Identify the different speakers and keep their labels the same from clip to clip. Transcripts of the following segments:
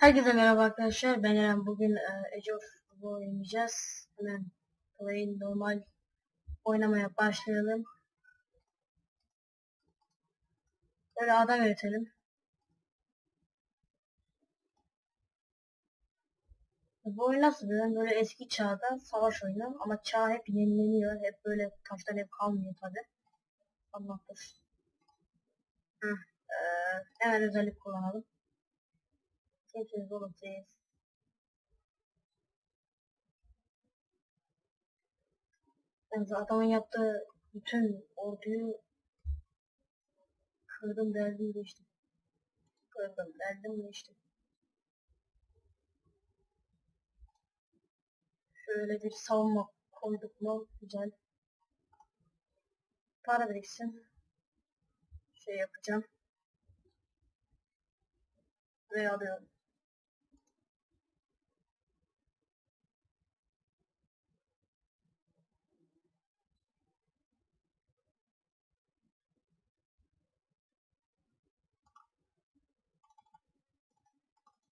Speaker 1: Herkese merhaba arkadaşlar. Ben Eren. Bugün e, Age of War oynayacağız. Hemen play normal oynamaya başlayalım. Böyle adam üretelim. Bu oyun nasıl böyle? Böyle eski çağda savaş oyunu ama çağ hep yenileniyor. Hep böyle taştan hep kalmıyor tabi. Allah'tır. Hı. E, hemen özellik kullanalım. Kimsiniz oğlum siz? Yani adamın yaptığı bütün orduyu kırdım derdim geçtim. Kırdım derdim geçtim. Şöyle bir savunma koyduk mu güzel. Para biriksin. Şey yapacağım. Ve alıyorum.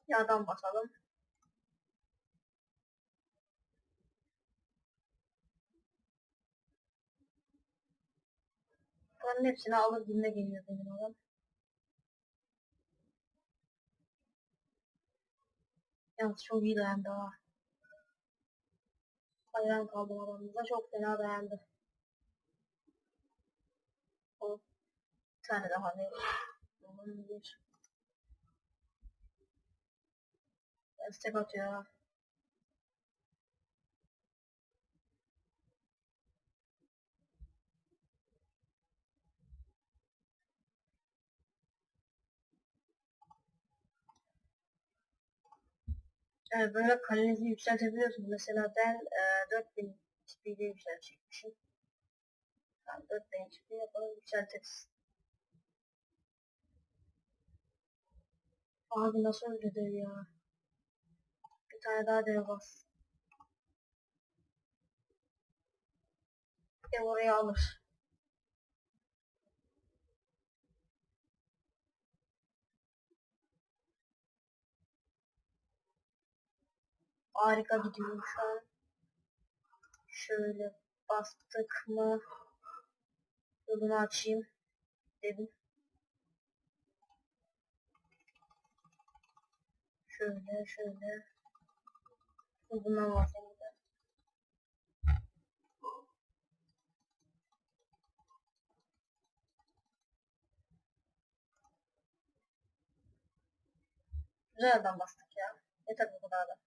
Speaker 1: Yağdan basalım. Bunların hepsini alır gününe geliyor benim adam. Yalnız çok iyi dayandı ha. Hayran kaldım adamımıza. Çok fena dayandı. O bir tane daha ne? Onun bir. Destek atıyor. Yani böyle kalenizi yükseltebiliyorsunuz. Mesela ben e, 4000 XP'de yükseltecekmişim. Tamam 4000 XP yapalım yükseltiriz. Abi nasıl dev ya? Tane daha dev bas. Dev oraya alır. Harika gidiyor şu an. Şöyle bastık mı? Yolunu açayım dedim. Şöyle şöyle. Bundan bahsedeyim. Güzel adam bastık ya. Yeter bu kadar da.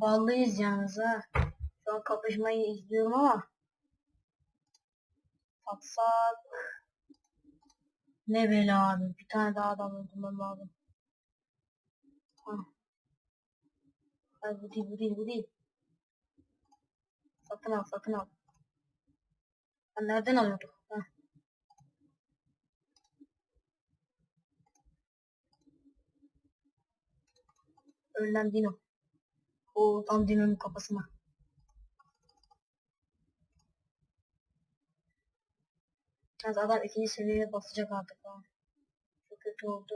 Speaker 1: Ballıyız yalnız ha. Şu an kapışmayı izliyorum ama. Satsak. Ne bela abi. Bir tane daha adam öldürmem lazım. Hah. Ay bu değil bu değil bu değil. Satın al satın al. Ben nereden alıyorduk? Heh. Ölen Dino. O tam Dino'nun kafasına. Yalnız adam ikinci seviyeye basacak artık ha. Çok kötü oldu.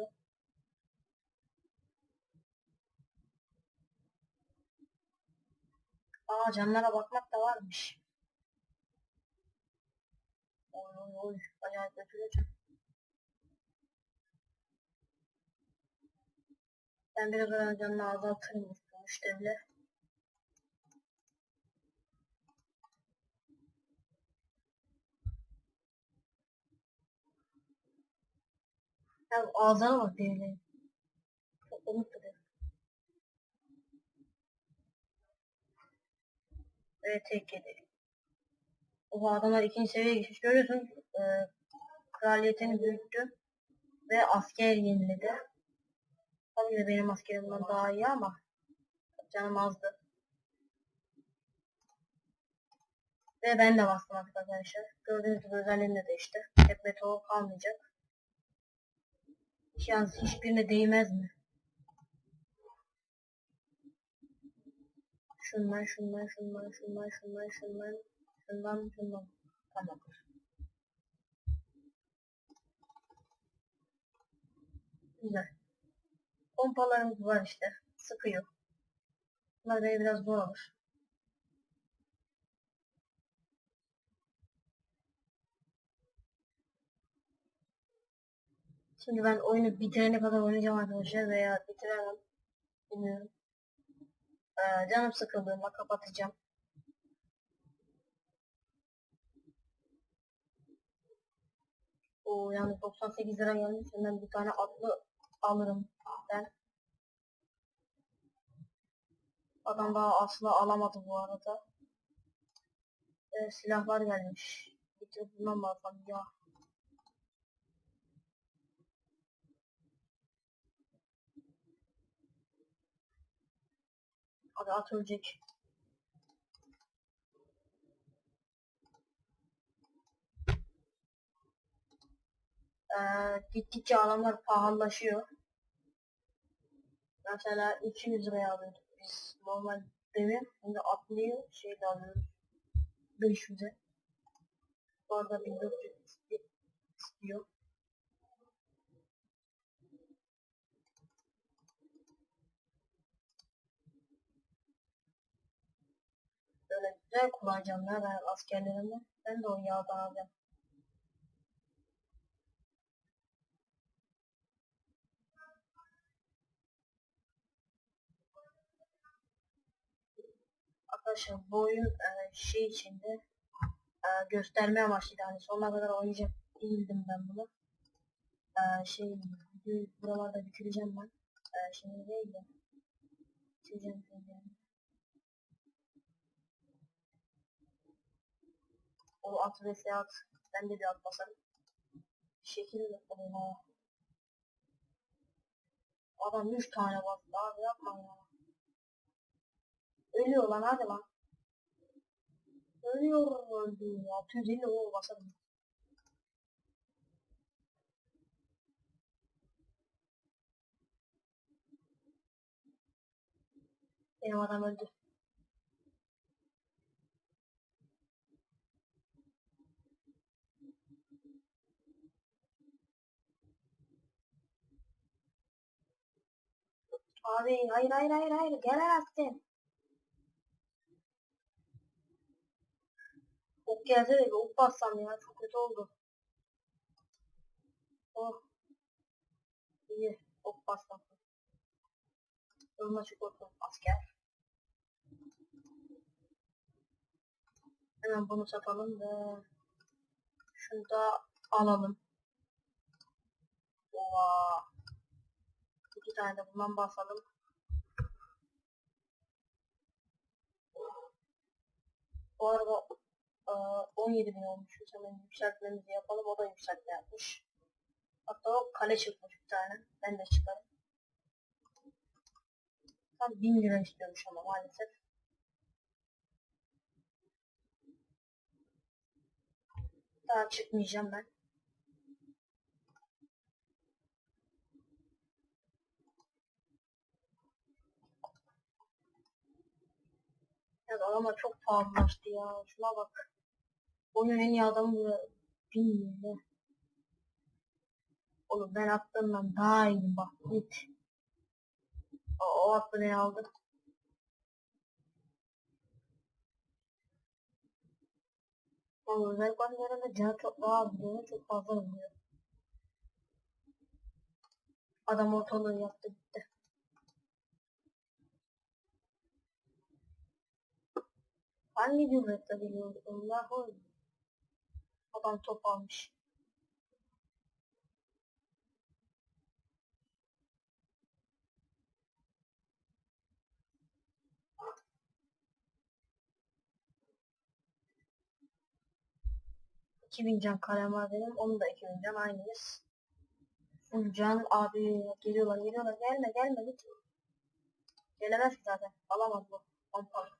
Speaker 1: Aa canlara bakmak da varmış. Oy oy oy. Acayip götürüyor. Ben biraz öğren canını azaltırım bu müşteriyle. Ya ağzına bak komik bir dev. Ve tek yedi. O adamlar ikinci seviyeye geçmiş. Görüyorsun e, kraliyetini büyüttü. Ve asker yeniledi. Tabii de benim askerimden daha iyi ama canım azdı. Ve ben de bastım artık arkadaşlar. Gördüğünüz gibi özelliğim de değişti. Hep meteor kalmayacak. Yalnız hiçbirine değmez mi? Şundan, şundan, şundan, şundan, şundan, şundan, şundan, şundan. Tamamdır. Güzel. Pompalarımız var işte. Sıkıyor. Bunlar beni biraz zor olur. Şimdi ben oyunu bitirene kadar oynayacağım arkadaşlar veya bitiremem. Bilmiyorum. Ee, canım sıkıldığında kapatacağım. O yani 98 lira gelmiş. Hemen bir tane atlı alırım ben. Adam daha asla alamadı bu arada. Ee, silahlar gelmiş. Bitir bundan bakalım ya. Hadi at ölecek. Ee, gittikçe alanlar pahalılaşıyor. Mesela 200 liraya alıyorduk biz normal devi. Şimdi atlıyor şeyde alıyoruz. 500'e. Bu arada 1400 istiyor. Güzel kullanacağım ya ben askerlerimi. Ben de o yağdan alacağım. Arkadaşlar bu oyun e, şey içinde e, gösterme amaçlıydı. Hani sonuna kadar oynayacak değildim ben bunu. E, şey buralarda bitireceğim ben. E, şimdi değil de bitireceğim. O at ve seyahat. Ben de bir at basarım. Şekil oha. Adam 3 tane bastı abi yapma ya. Ölüyor lan hadi lan. Ölüyor öldü ya. 650 o basarım. Benim adam öldü. Abi hayır hayır hayır hayır gelemezsin. Ok gelse de bir ok bassam ya çok kötü oldu. Oh. İyi ok bassam. Yoluna çık otur asker. Hemen bunu satalım ve şunu da alalım. Oha. İki tane de bundan basalım. Bu arada 17 bin olmuş. Hemen yükseltmemizi yapalım. O da yükseltme yapmış. Hatta o kale çıkmış bir tane. Ben de çıkarım. Tam 1000 lira istiyormuş ama maalesef. Daha çıkmayacağım ben. Evet adamlar çok pahalılaştı ya. Şuna bak. Oyunun en iyi adamı. Bilmiyorum. Oğlum ben attığımdan daha iyiyim bak git. O, o attı ne aldı? Oğlum özel konularında canı çok daha az vuruyor, çok fazla vuruyor. Adam ortalığı yaptı gitti. Hangi cümlette geliyor? Allah'ım. Adam top almış. Bin can kalem var benim. Onun da iki bin can aynıyız. Can abi geliyorlar geliyorlar gelme gelme git. Gelemez ki zaten. Alamaz bu. Pompalı.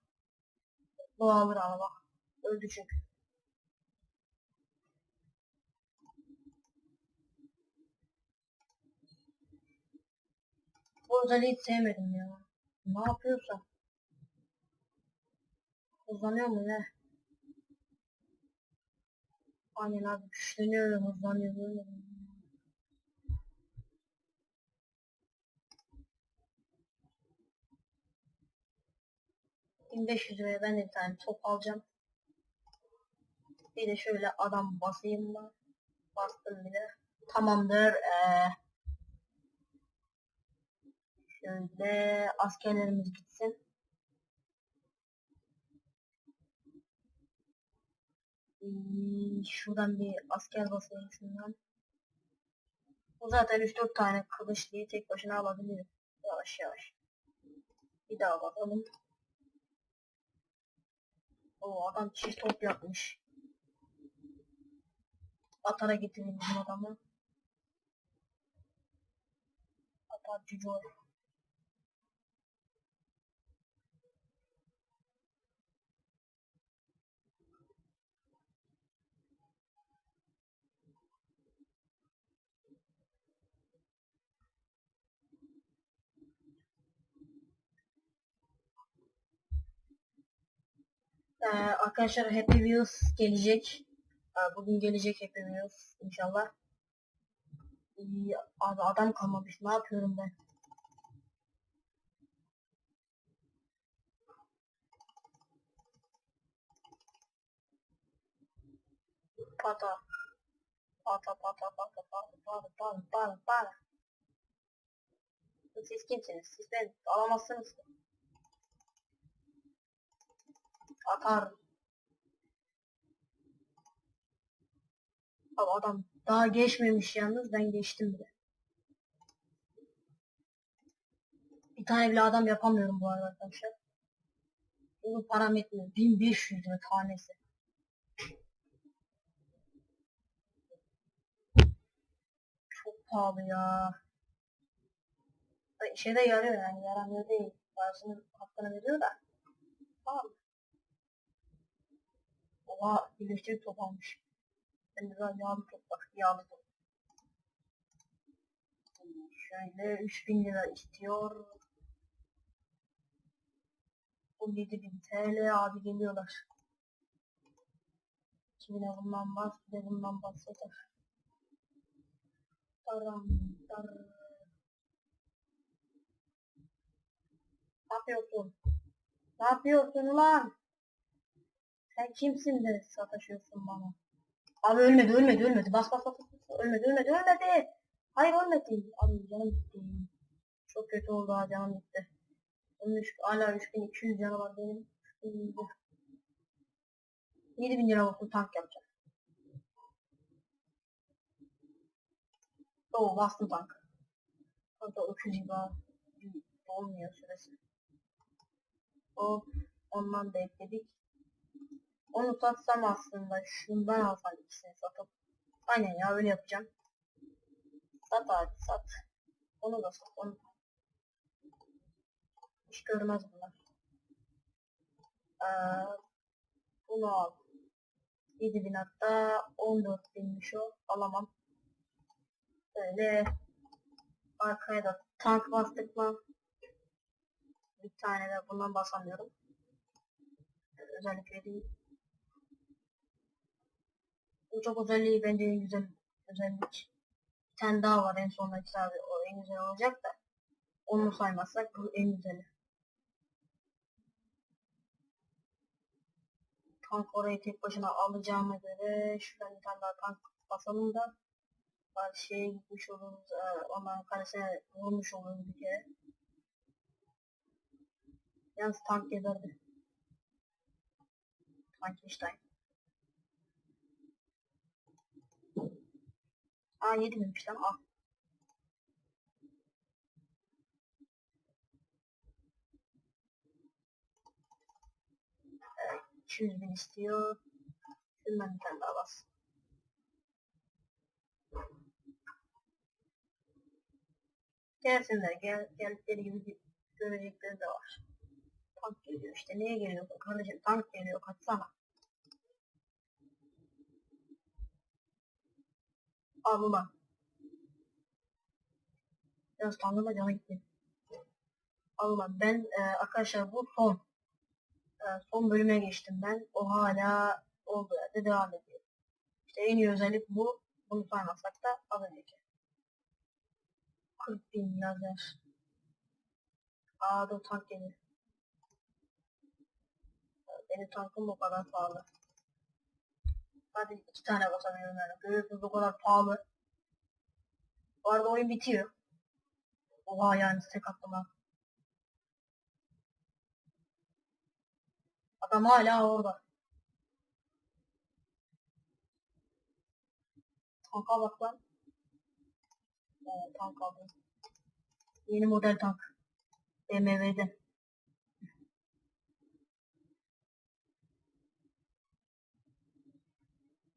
Speaker 1: Alır ama bak. Öldü çünkü. özelliği hiç sevmedim ya. Ne yapıyorsa. Hızlanıyor mu ne? Aynen abi güçleniyor hızlanıyor 1500 liraya ben bir tane top alacağım. Bir de şöyle adam basayım da. Bastım bile. Tamamdır. Ee, şöyle askerlerimiz gitsin. Hmm, Şuradan bir asker basayım şundan. Bu zaten 3-4 tane kılıçlıyı tek başına alabilir. Yavaş yavaş. Bir daha bakalım. O adam çift top yapmış. Atara getireyim bizim adamı. Atar Cicoy. Ee, arkadaşlar Happy Wheels gelecek. Ee, bugün gelecek Happy Wheels inşallah. İyi, abi adam kalmamış. Ne yapıyorum ben? Pata. Pata pata pata pata pata pata pata pata. Siz kimsiniz? Siz beni alamazsınız ki. Atar. Abi adam daha geçmemiş yalnız ben geçtim bile. Bir tane bile adam yapamıyorum bu arada arkadaşlar. Bunu param etmiyor. 1500 lira tanesi. Çok pahalı ya. Ay, Şeyde yarıyor yani yaramıyor değil. Bazısının hakkını veriyor da. Pahalı. Oha birleştirip top almış. Ben de daha yağlı top var. Yağlı top. Şöyle 3000 lira istiyor. 17.000 TL abi geliyorlar. 2000'e bundan bas, bir de bundan bas yeter. Taram, tar. Ne yapıyorsun? Ne yapıyorsun lan? Sen kimsin de sataşıyorsun bana? Abi ölmedi, ölmedi, ölmedi. Bas bas bas. bas. Ölmedi, ölmedi, ölmedi. Hayır ölmedi. Abi canım gitti. Çok kötü oldu ha canım gitti. Onun üç, hala 3200 canı var benim. 7000 lira olsun tank yapacağım. Oo bastım tank. Hatta 300 gibi olmuyor süresi. Hop ondan da ekledik. Onu satsam aslında şundan alsam ikisini satıp. Aynen ya öyle yapacağım. Sat abi sat. Onu da sat onu. Hiç görmez bunlar. Ee, bunu al. 7000 hatta 14 binmiş o. Alamam. Böyle arkaya da tank bastık mı? Bir tane de bundan basamıyorum. Özellikle değil. Bu çok özelliği bence en güzel özellik. Bir tane daha var en sondaki abi o en güzel olacak da. Onu saymazsak bu en güzeli. Tank orayı tek başına alacağıma göre şuradan bir tane daha tank basalım da karşıya gitmiş oluruz. E, onların karşısına vurmuş oluruz bir kere. Yalnız tank geberdi. Frankenstein. Aa 7 binmiş lan al. Evet, 200 bin istiyor. Şundan bir tane daha bas. Gelsinler gel geldikleri gibi görecekleri de var. Tank geliyor işte neye geliyor kardeşim tank geliyor kaçsana. Al ulan. Biraz tanrıma canı gitti. Alman. Ben e, arkadaşlar bu son. E, son bölüme geçtim ben. O hala olduğu yerde devam ediyor. İşte en iyi özellik bu. Bunu saymazsak da az önceki. 40 bin lazer. Aa dur tank geliyor. Benim tankım o kadar pahalı. Hadi iki tane basamıyorum yani. Görüyorsunuz o kadar pahalı. Bu arada oyun bitiyor. Oha yani tek attım ha. Adam hala orada. Tanka bak lan. Ee, tank aldım. Yeni model tank. BMW'den.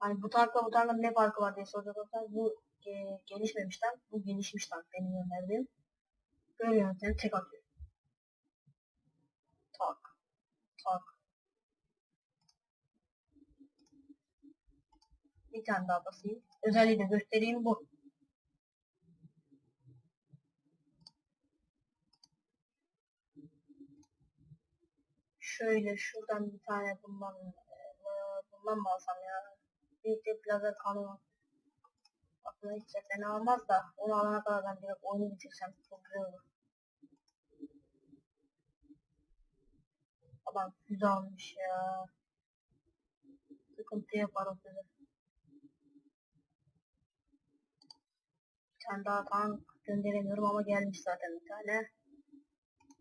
Speaker 1: Hani bu tankla bu tankla ne farkı var diye soracak olursanız bu e, gelişmemiş tank, bu gelişmiş tank benim önerdiğim. Böyle yöntemi tek atıyor. Tak. Tak. Bir tane daha basayım. Özelliği de göstereyim bu. Şöyle şuradan bir tane bundan e, bundan mı alsam ya? De lazer kanı Aklına hiç fena olmaz da onu alana kadar ben direkt oyunu bitirsem çok güzel olur. Adam füze almış ya. Sıkıntı yapar o füze. Bir tane daha tank gönderemiyorum ama gelmiş zaten bir tane.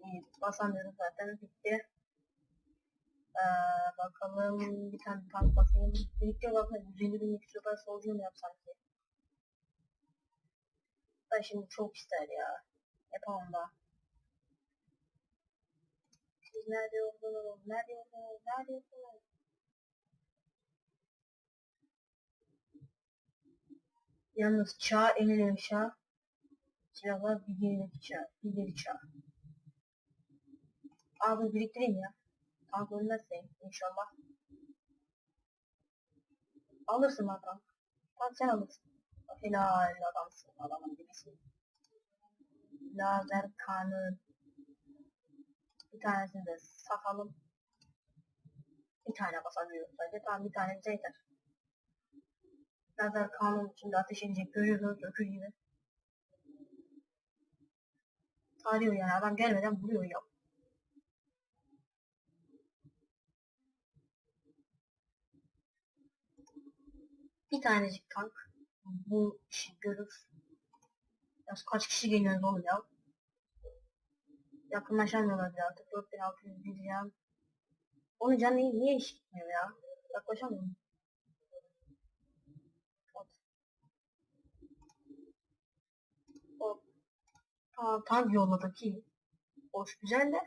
Speaker 1: İyi, basamıyorum zaten bitti. Ee, bakalım bir tane tank basayım. Birlikte bakalım 150 bin süper solcu mu yapsam ki? Ben şimdi çok ister ya. Yapamam da. Siz nerede yoldunuz? Nerede yoldunuz? Nerede yoldunuz? Yalnız çağ ileri çağ. Silahlar bir geri çağ. Bir geri çağ. Abi biriktireyim ya. Tank ölmezse inşallah. Alırsın tank. Tank sen alırsın. Helal adamsın adamın gibisin. Lazer kanı. Bir tanesini de satalım. Bir tane basabiliyoruz sadece. Tamam bir tane bize yeter. Lazer kanun içinde ateş edecek görüyorsunuz öküz gibi. Tarıyor yani adam gelmeden vuruyor ya. Bir tanecik tank bu işi görür. Ya kaç kişi geliyor oğlum ya? Yakınlaşamıyorlar bile artık. 4600 diyeceğim. Onun canı niye, iş gitmiyor ya? Yaklaşamıyor mu? O ta, tank yolladı ki. Hoş güzel de.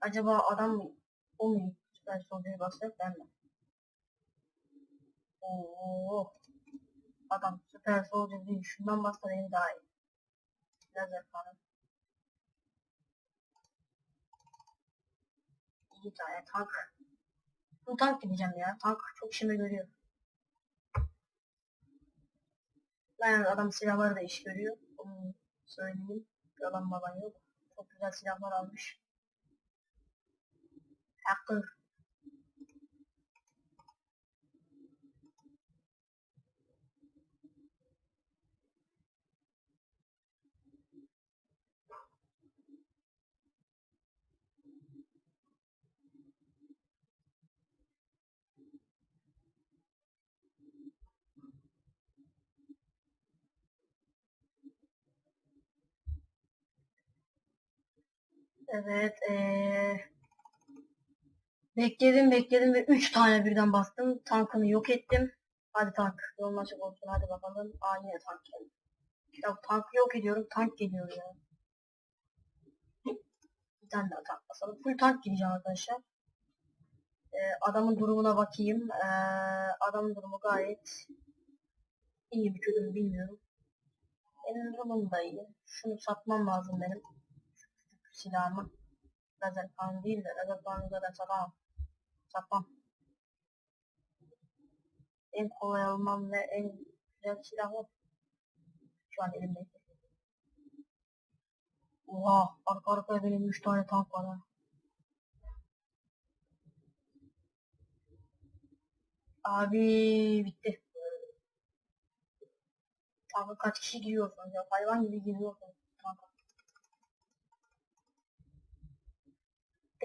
Speaker 1: Acaba adam mı? O mu? Süper solcuyu basacak ben mi? Oo. Adam süper soldier değil. Şundan beni daha iyi. Lazer falan. İki tane tank. Bu tank gideceğim ya. Tank çok işime görüyor. Yani adam silahları da iş görüyor. Onu söyleyeyim. Yalan baban yok. Çok güzel silahlar almış. Hacker. Evet. Ee... Bekledim bekledim ve 3 tane birden bastım. Tankını yok ettim. Hadi tank. Yolun açık olsun. Hadi bakalım. Aa yine tank geldi. Ya tankı yok ediyorum. Tank geliyor ya. Bir tane daha tank basalım. Full tank gideceğim arkadaşlar. Ee, adamın durumuna bakayım. Ee, adamın durumu gayet iyi bir kötü bilmiyorum. Benim durumum da iyi. Şunu satmam lazım benim silahımı. Lazer kanı değil de lazer kanı zaten satamam. Satmam. En kolay almam ve en güzel silah arka arkaya benim 3 tane tank var ha. Abi bitti. Tanka kaç kişi giriyorsun ya? Hayvan gibi tanka.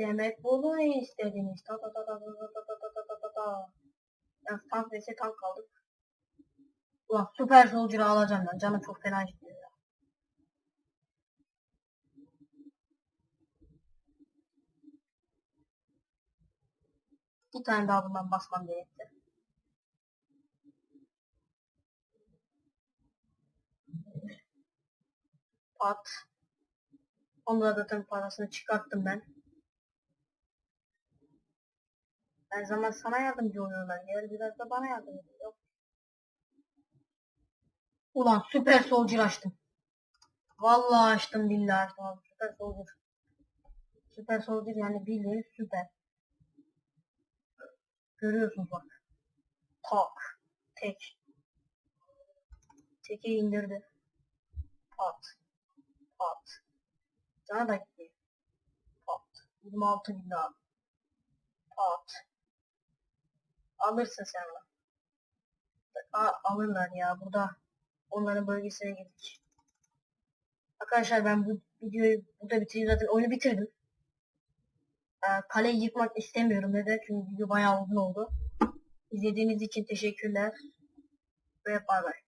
Speaker 1: Demek bunu istediniz. Ta ta ta ta ta ta ta ta ta ta ta ta. Ya tank vs tank kaldık. Ulan süper soldier'ı alacağım ben. Canım çok fena gidiyor ya. Bir tane daha bundan basmam gerekti. At. Onlara zaten parasını çıkarttım ben. Her zaman sana yardımcı oluyorlar. Gel biraz da bana yardım et. Yok. Ulan süper soldier açtım. Vallahi açtım billahi açtım. Süper soldier. Süper soldier yani bildiğin süper. Görüyorsunuz bak. Tak. Tek. Teki indirdi. Pat. Pat. Sana da gitti. Pat. 26 bin daha. Pat. Alırsın sen onu. A alırlar ya burada. Onların bölgesine girdik. Arkadaşlar ben bu videoyu burada bitireyim zaten oyunu bitirdim. Ee, kaleyi yıkmak istemiyorum neden? Çünkü video bayağı uzun oldu. İzlediğiniz için teşekkürler. Ve bay bay.